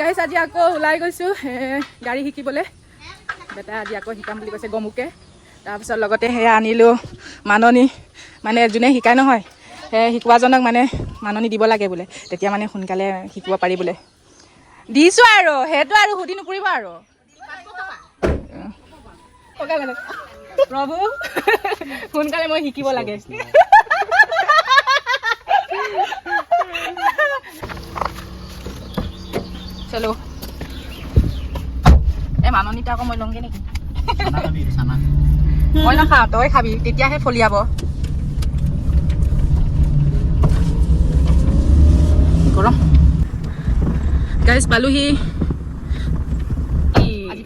গাইছ আজি আকৌ ওলাই গৈছোঁ গাড়ী শিকিবলৈ। বেটা আজি আকৌ শিকাম বুলি কৈছে গমুকে। তাৰপিছত লগতে সেয়া আনিলোঁ মাননি। মানে যোনে শিকাই নহয় সেই শিকোৱাজনক মানে মাননি দিব লাগে বোলে। তেতিয়া মানে সোনকালে শিকিব পাৰি বোলে। দিছোঁ আৰু সেইটো আৰু সুধি নুপুৰিব আৰু। প্ৰভু সোনকালে মই শিকিব লাগে। চলো। এই মাননিটা আকৌ মই লওঁগে নেকি? মই নাখাওঁ তই খাবি তেতিয়াহে ফলিয়াব। গৰম। গাইজ পালোহি।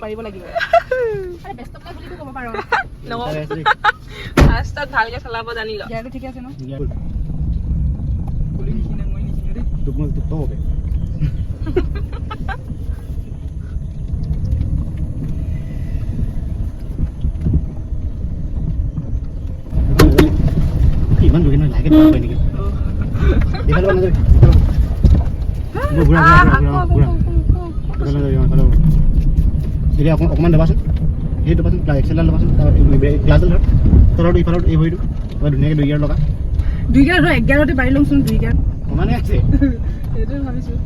পাৰিব লাগিব। ফাৰ্ষ্টত ভালকে চলাব জানি ল গিয়াৰটো ঠিকে আছে ন? ইমান ধৰা হয় নেকি এইফালে পৰা ঘূৰা ঘূৰা ঘূৰা ঘূৰা এইফালে নাযাবি এইফালে এতিয়া অকণ অকণমান দবাচোন সেই দবাচোন এক্সেলডাল দবাচোন গ্লাছডাল ধৰ তলৰটো ইফালত এই ভৰিটো ধুনীয়াকৈ দুই গিয়াৰ লগা দুই গিয়াৰ ধৰ এক গিয়াৰতে পাৰি লওঁচোন দুই গিয়াৰ সমানে আছে? সেইটোৱে ভাবিছোঁ।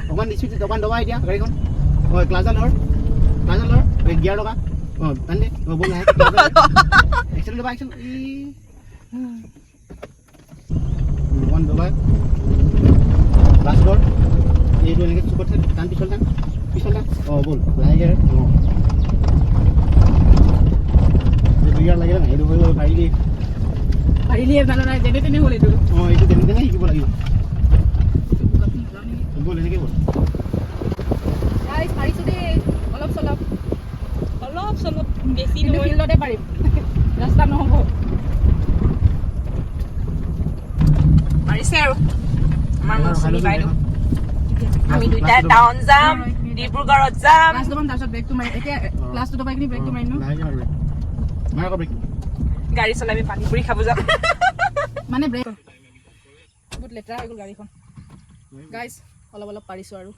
অকণমান দিছোঁ অকণমান দবা এতিয়া গাড়ীখন। অঁ ক্লাছডাল ধৰ ক্লাছডাল ধৰ এই গিয়াৰ লগা অঁ টান দে অঁ বল লাহে এক্সেল দবা এক্সেল ই। অকণমান দবাই। ক্লাছ ধৰ এইটো এনেকৈ চুকত টান পিছল টান পিছল টান। অঁ বল লাহেকৈ অঁ। দুই গিয়াৰ লাগিলে নাই এইটো হৈ গ'ল পাৰিলি পাৰিলিয়ে জানো নাই যেনে তেনে হ'ল এইটো। অঁ এইটো তেনে তেনে শিকিব লাগিব। বল এনেকৈ বল গাইজ পাৰিছোঁ দেই। অলপ চলপ। অলপ চলপ বেছি কিন্তু নহয়। ফিল্ডতে পাৰিম। ৰাস্তাত নহ'ব। পাৰিছে আৰু। আমাৰ ৰখাই মৌচুমী ল'বি বাইদেউ গাড়ীখন। আমি দুইটাই লাষ্টত টাউন যাম। ডিব্ৰুগড়ত যাম। ক্লাছ ল'ম তাৰপিছত ব্ৰেকটো মাৰি এতিয়া ক্লাছটো দবাই কিনি ব্ৰেকটো মাৰিম ন? লাহেকৈ মাৰ ব্ৰেক মাৰ আকৌ ব্ৰেক গাড়ী চলাই আমি পানী পুৰি খাব যাম। মানে ব্ৰেক বহুত লেতেৰা হৈ গ'ল গাড়ীখন। গাইজ অলপ অলপ পাৰিছোঁ আৰু।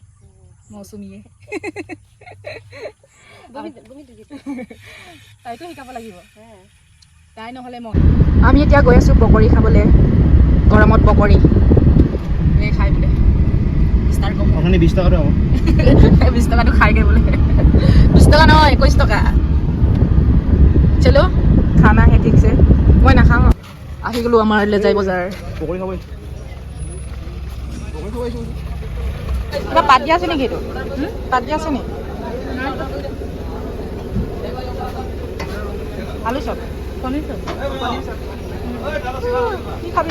মৌচুমীয়ে। তাইতো শিকাব লাগিব। তাই নহ'লে মই আমি এতিয়া গৈ আছোঁ পকৰি খাবলৈ। গৰমত পকৰি খাই বোলে। বিছ টকাটো হ'ব বিছ টকাটো খাইগৈ বোলে। বিছ টকা নহয় একৈছ টকা। চলো খানা হে ঠিকছে। মই নাখাওঁ। আহি গ'লো আমাৰ লেজাই বজাৰ। পকৰি খাব কিবা পাত দিয়া আছে নেকি এইটো? পাত দিয়া আছে নেকি? আলু চপ কি খাবি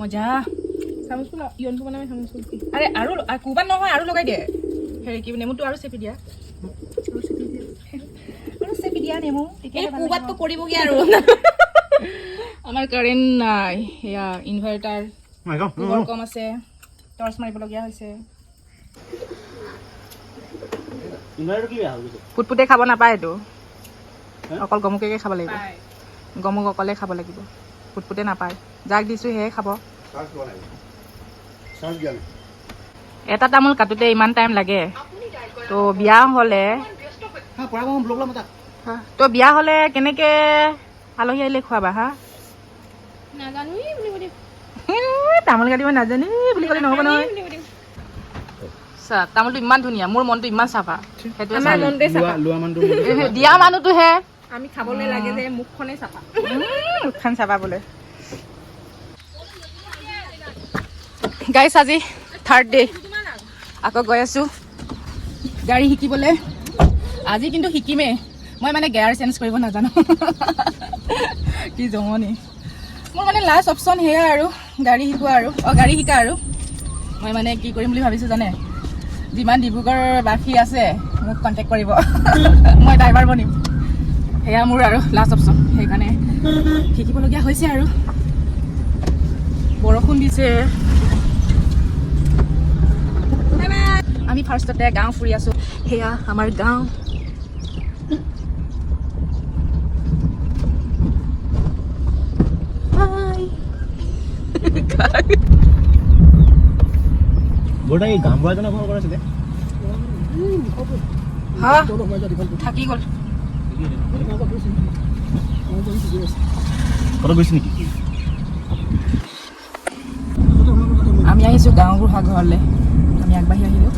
মজা। চামুচটো ন ইয়নটো বনাবি চামুচটো আৰে আৰু আৰু নহয় আৰু লগাই দিয়ে হেৰি কি নেমুটো আৰু চেপি দিয়া। আৰু চেপি দিয়া আৰু চেপি দিয়া নেমু লাগিব। পৰিবগে আৰু। আমাৰ কাৰেণ্ট নাই সেয়া ইনভাৰ্টাৰ গড পোহৰ কম আছে। টৰ্চ মাৰিবলগীয়া হৈছে। ফুটফুটে খাব নাপায় এইটো। অকল গমুকেকে খাব লাগিব। গমুক অকলে খাব লাগিব। ফুটফুটে নাপায়। যাক দিছোঁ সেয়ে খাব। এটা তামোল কাটোতে ইমান টাইম লাগে। তো বিয়া হ'লে তো বিয়া হ'লে কেনেকে আলহী আহিলে খুৱাবা হা? তামোল কাটিব নাজানি বুলি ক'লে নহ'ব নহয়। চা তামোলটো ইমান ধুনীয়া মোৰ মনটো ইমান চাফা। চাফা। দিয়া মানুহটোহে আমি খাবলৈ লাগে যে মুখখনেই চাফা। মুখখন চাবা বোলে। গাইছ আজি থাৰ্ড ডে আকৌ গৈ আছোঁ। গাড়ী শিকিবলৈ। আজি কিন্তু শিকিমেই। মই মানে গেয়াৰ চেঞ্জ কৰিব নাজানো। কি জমনি। মোৰ মানে লাষ্ট অপশ্যন সেয়া আৰু গাড়ী শিকোৱা আৰু। অঁ গাড়ী শিকা আৰু। মই মানে কি কৰিম বুলি ভাবিছোঁ জানে? যিমান ডিব্ৰুগড়বাসী আছে মোক কণ্টেক্ট কৰিব। মই ড্ৰাইভাৰ বনিম। সেয়া মোৰ আৰু লাষ্ট অপশ্যন সেইকাৰণে শিকিবলগীয়া হৈছে আৰু। বৰষুণ দিছে। আমি ফাৰ্ষ্টতে গাঁও ফুৰি আছোঁ। সেয়া আমাৰ গাঁও। থাকি গ'ল। আমি আহিছোঁ গাঁও বুঢ়া ঘৰলৈ। আমি আগবাঢ়ি আহিলোঁ।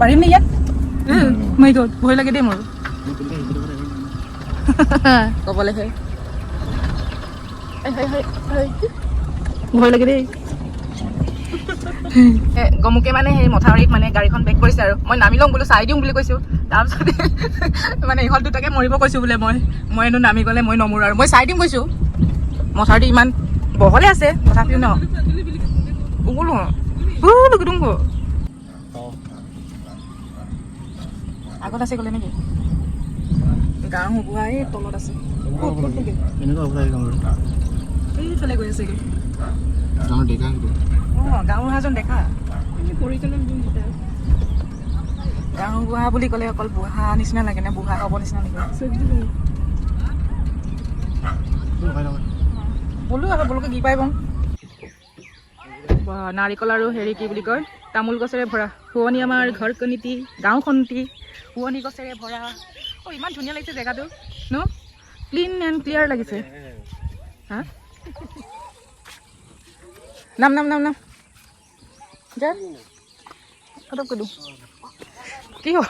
পাৰিম নে ইয়াত মই ভয় লাগে দেই মোৰ ক'বলৈ হয় ভয় লাগে দেই গমুকে মানে সেই মথাউৰিত মানে গাড়ীখন বেক কৰিছে আৰু মই নামি ল'ম বোলো চাই দিওঁ বুলি কৈছোঁ তাৰপিছত মানে ইহঁত দুটাকে মৰিব কৈছোঁ বোলে মই মই এনো নামি গ'লে মই নমৰোঁ আৰু মই চাই দিম কৈছোঁ মথাউৰিটো ইমান বহলে আছে তথাপিও ন উগুলো উগুলো আগত আছে গ'লে নেকি? গাঁও হুবুৱা এই তলত আছে। গাঁৱৰ এইফালে গৈ আছে গাঁৱৰ ডেকা সেইটো। অঁ গাঁও বুঢ়াজন দেখা গাঁও বুঢ়া বুলি ক'লে অকল বুঢ়া নিচিনা লাগে নে বুঢ়া হ'ব নিচিনা লাগে? বলো আকৌ বলোকে কি পাই বওঁ নাৰিকল আৰু হেৰি কি বুলি কয়? তামোল গছেৰে ভৰা। শুৱনি আমাৰ ঘৰ কণিতি গাঁওখনতি শুৱনি গছেৰে ভৰা। অঁ, ইমান ধুনীয়া লাগিছে জেগাটো, ন? ক্লিন এণ্ড ক্লিয়াৰ লাগিছে। হা? নাম নাম নাম নাম। যা। ফটককৈ দিওঁ কি হ'ল?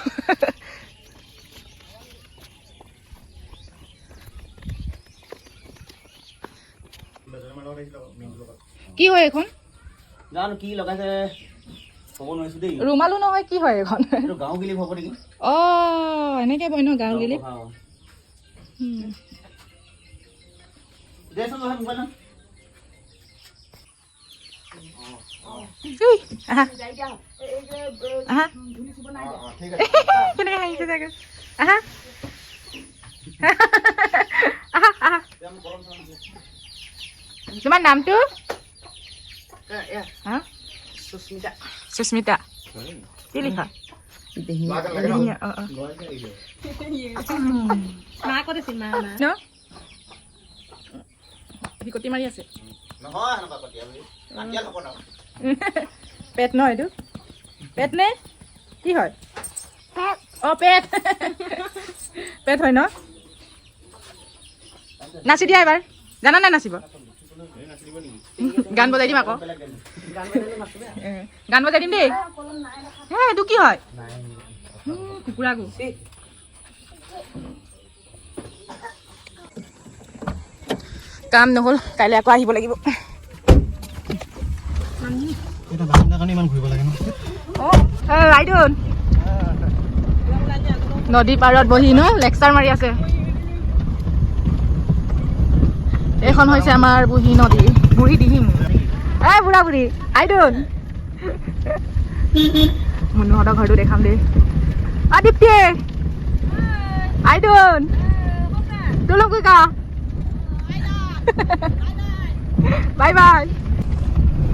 কি হয় এইখন? জানো কি লগাইছে। ৰুমালো নহয় কি হয় এইখন অঁ এনেকৈ বয় ন গাঁও গেলি কেনেকৈ হাঁহিছে চাগে আহা। আহা। আহা। তোমাৰ নামটো? হা সুস্মিতা কি লিখা বিকটি মাৰি আছে পেট ন এইটো পেট নে কি হয় অঁ পেট পেট হয় ন নাচি দিয়া এবাৰ জানা নাই নাচিব গান বজাই দিম আকৌ গান বজাই দিম দেই। হে এইটো কি হয়? কুকুৰা গু কাম নহ'ল কাইলৈ আকৌ আহিব লাগিব। নদী পাৰত বহি ন লেকচাৰ মাৰি আছে। এইখন হৈছে আমাৰ বুঢ়ী নদী। বুঢ়ী দিহিং। এ বুঢ়া বুঢ়ী আইডন মুনুহঁতৰ ঘৰটো দেখাম দেই আদিত্য আইডন তোলো কা বাই বাই।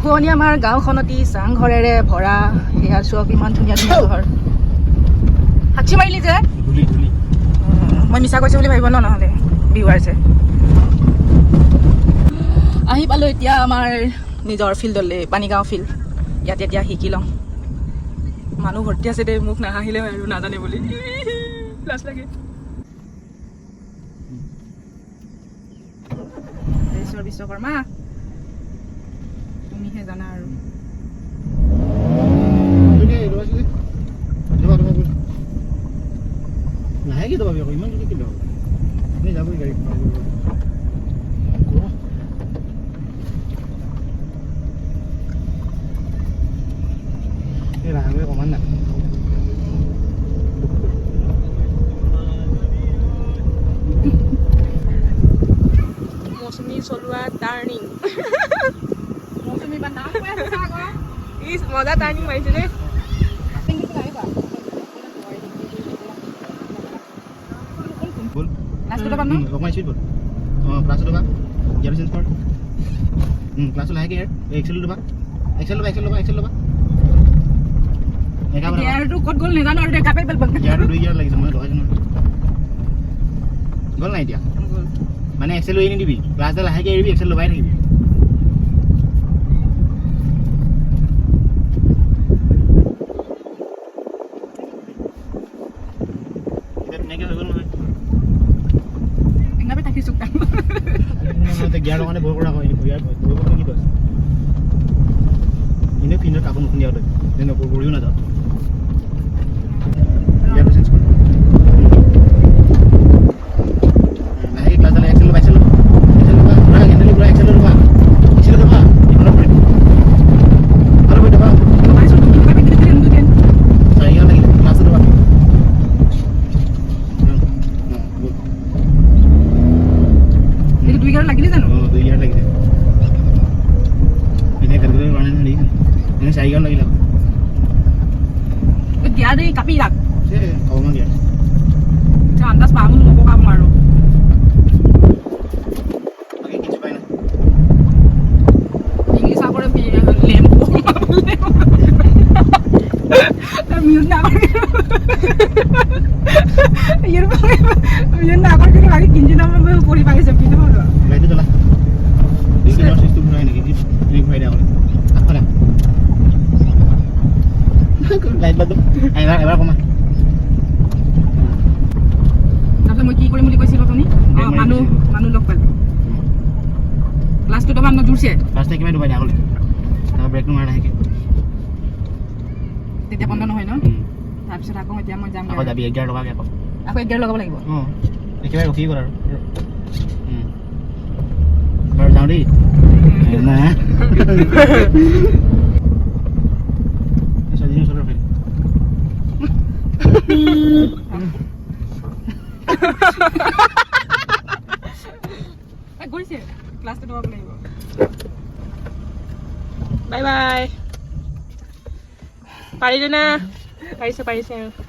শুৱনি আমাৰ গাঁওখনতি চাংঘৰেৰে ভৰা। সেয়া চোৱা ইমান ধুনীয়া ধুনীয়া ঘৰ। সাক্ষী মাৰিলি যে? মই মিছা কৈছোঁ বুলি ভাবিব ন নহ'লে। ভিউৱাৰ্ছে আহি পালোঁ এতিয়া আমাৰ নিজৰ ফিল্ডলৈ পানীগাঁও ফিল্ড। ইয়াত এতিয়া শিকি লওঁ। মানুহ ভৰ্তি আছে দেই, মোক নাহাঁহিলে আৰু নাজানে বুলি। লাজ লাগে। ঈশ্বৰ তুমিহে জানা আৰু। নাহে কি দবাবি আকৌ? ইমান যদি কি মৌচুমী চলোৱা টাৰ্ণিং। ই মজা টাৰ্ণিং মাৰিছে দেই। বল লাষ্টতে পাম ন? অকমান স্পীড বল। অঁ ক্লাছত ল'বা। গিয়াৰ চেঞ্জ কৰ ক্লাছত লাহেকৈ ইয়াৰ এক্সেল ল'বা। এক্সেল ল'বা এক্সেল ল'বা এক্সেল ল'বা। একা বাৰ গিয়াৰটো ক'ত গ'ল নাজানো আৰু দেখা পাই পেল ইয়াৰটো দুই ইয়াৰ লাগিছে মই লগাইছোঁ নহয়। গ'ল নাই এতিয়া? মানে এক্সেল লৈ নিদিবি ক্লাছডাল লাহেকৈ এৰিবি এক্সেল লগাই থাকিবি গিয়াৰ লগাওঁতে ভয় কৰা হয় ভয় কৰিব কি কৈছে এনেও ফিল্ডত কাকো নুশুনিয়া তই এনে কৰিও নাযাওঁ গিয়াৰটো চেঞ্জ কৰ লাহেকৈ ক্লাছডাল এক্সেল ল'বা এক্সেল ল'বা এক্সেল ল'বা পুৰা হেণ্ডেল পুৰা এক্সেল ল'বা এক্সেল ল'বা এইফালে ভৰি আৰু ভৰি ল'বা লগাইছোঁ দুদিন পাই দুদিন দুদিন চাৰিগাঁও লাগিলে ক্লাছত ল'বা এইটো দুই গিয়াৰ লাগিলে জানো অঁ দুই ইয়াৰ লাগিছে এনেই কেলকুলেট কৰা নাই নহয় দেখিছে এনেই চাৰিগাঁও লাগিলে আকৌ গিয়াৰ দি কাপি ৰাখ সেই অকণমান গিয়াৰ আন্দাজ পাম নপকাম আৰু বাকী কিছু পাই নাই ইংলিছ আগৰে লেম্বু মিউট না করে এর মিউট না করে কিন্তু আগে কিনছি না আমি পরি পাইছে কিন্তু বলো লাইটটো জ্বলা এই কিনাৰ চুইচটো ঘূৰাই নেকি? এই ঘূৰাই দিয়া আগফালে লাইট বাদ এবাৰ এবাৰ কমা। তাৰপিছত মই কি কৰিম বুলি কৈছিলো তুমি মানুহ মানুহ লগ পালে। ক্লাছটো তোমাৰ নজুৰছে ফাৰ্ষ্ট একেবাৰে ডুবাই দিয়া তাৰপৰা ব্ৰেকটো মাৰা লাহেকৈ তেতিয়া বন্ধ নহয় ন? তাৰপিছত আকৌ এতিয়া মই যাম আকৌ যাবি এঘাৰ টকাকৈ আকৌ আকৌ এগিয়াৰ লগাব লাগিব অঁ একেবাৰে ৰখি গ'ল আৰু উম। বাৰু যাওঁ দেই নাই ছোৱালীজনী ওচৰত ৰখি গৈছে ক্লাছটো লগাব লাগিব বাই বাই পাৰিলে না Kayo.